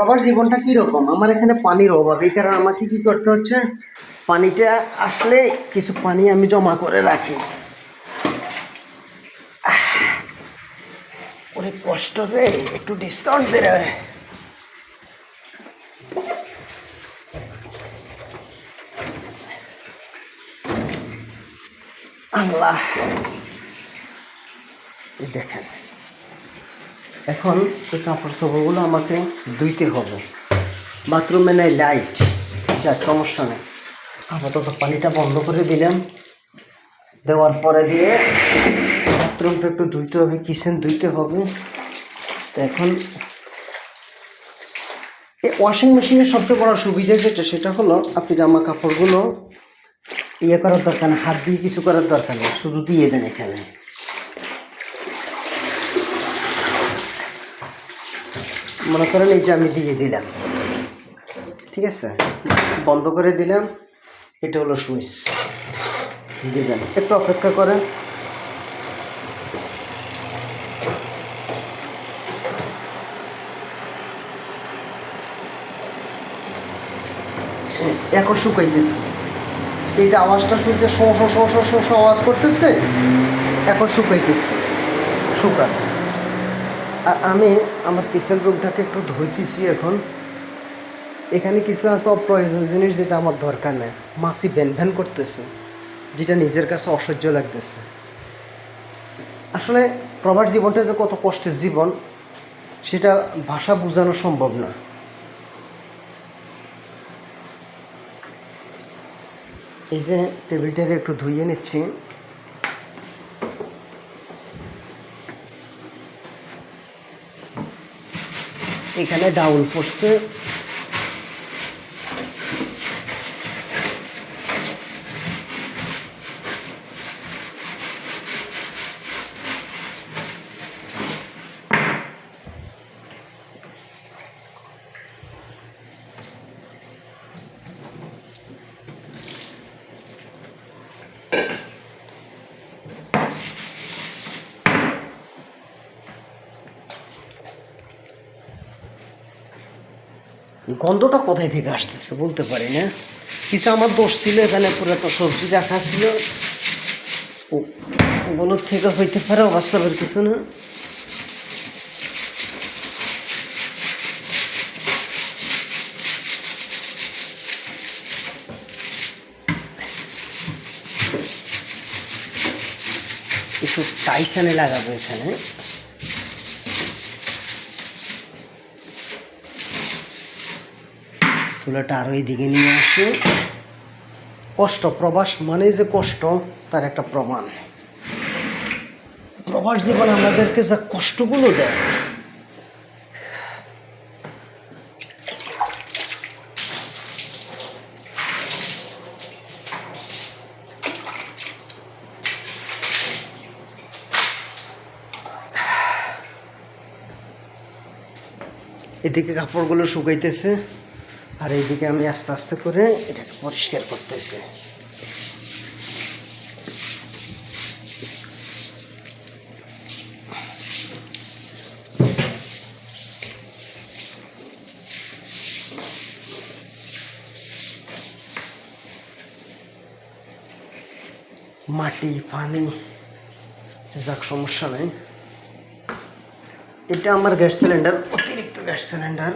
প্রবাস জীবনটা কীরকম? আমার এখানে পানির অভাব। এই কারণে আমাকে কী করতে হচ্ছে? পানিটা আসলে কিছু পানি আমি জমা করে রাখি। অনেক কষ্ট রে, একটু ডিসকাউন্ট দে রে। আল্লাহ। দেখেন। এখন এই কাপড় চোপড়গুলো আমাকে ধুইতে হবে। বাথরুমে নেই লাইট যাক সমস্যা নেই। আপাতত পানিটা বন্ধ করে দিলাম। দেওয়ার পরে দিয়ে বাথরুমটা একটু ধুইতে হবে কিচেন ধুইতে হবে। তো এখন এই ওয়াশিং মেশিনের সবচেয়ে বড় সুবিধা যেটা, সেটা হলো আপনি জামা কাপড়গুলো ইয়ে করার দরকার হাত দিয়ে কিছু করার দরকার নেই শুধু দিয়ে দেন এখানে। মনে করেন এই যে আমি দিয়ে দিলাম। ঠিক আছে? বন্ধ করে দিলাম। এটা হলো সুইচ। দিবেন। একটু অপেক্ষা করেন। এখন শুকাইতেছে। এই যে আওয়াজটা শুনতে শো শো শো শো শো আওয়াজ করতেছে, এখন শুকাইতেছে। শুকান। আর আমি আমার কিচেন রুমটাকে একটু ধুইতেছি এখন। এখানে কিছু আছে অপ্রয়োজনীয় জিনিস যেটা আমার দরকার নেই। মাসি ভ্যান ভ্যান করতেছে, যেটা নিজের কাছে অসহ্য লাগতেছে। আসলে প্রবাস জীবনটা যে কত কষ্টের জীবন, সেটা ভাষা বোঝানো সম্ভব না। এই যে টেবিলটাকে একটু ধুইয়ে নিচ্ছি। এখানে ডাউন পড়ছে গন্ধটা কোথায় থেকে আসতেছে বলতে পারি না। কিছু আমার দোষ ছিল, এখানে পুরো তো সবজি রাখা ছিল। ওগুলোর থেকে হইতে পারে বাস্তবের কিছু না। কিছু টাইসানে লাগাবো এখানে। চুলাটা আরও এইদিকে নিয়ে আসি। কষ্ট, প্রবাস মানে যে কষ্ট, তার একটা প্রমাণ। প্রবাস জীবন আমাদেরকে যা কষ্টগুলো দেয়, এদিকে কাপড়গুলো শুকাইতেছে। আর এইদিকে আমি আস্তে আস্তে করে এটাকে পরিষ্কার করতেছি। মাটি, পানি যাক, সমস্যা নেই। এটা আমার গ্যাস সিলিন্ডার, অতিরিক্ত গ্যাস সিলিন্ডার।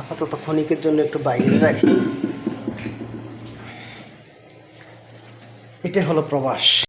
আপাতত ক্ষণিকের জন্য একটু বাইরে রাখি। এটা হলো প্রবাস।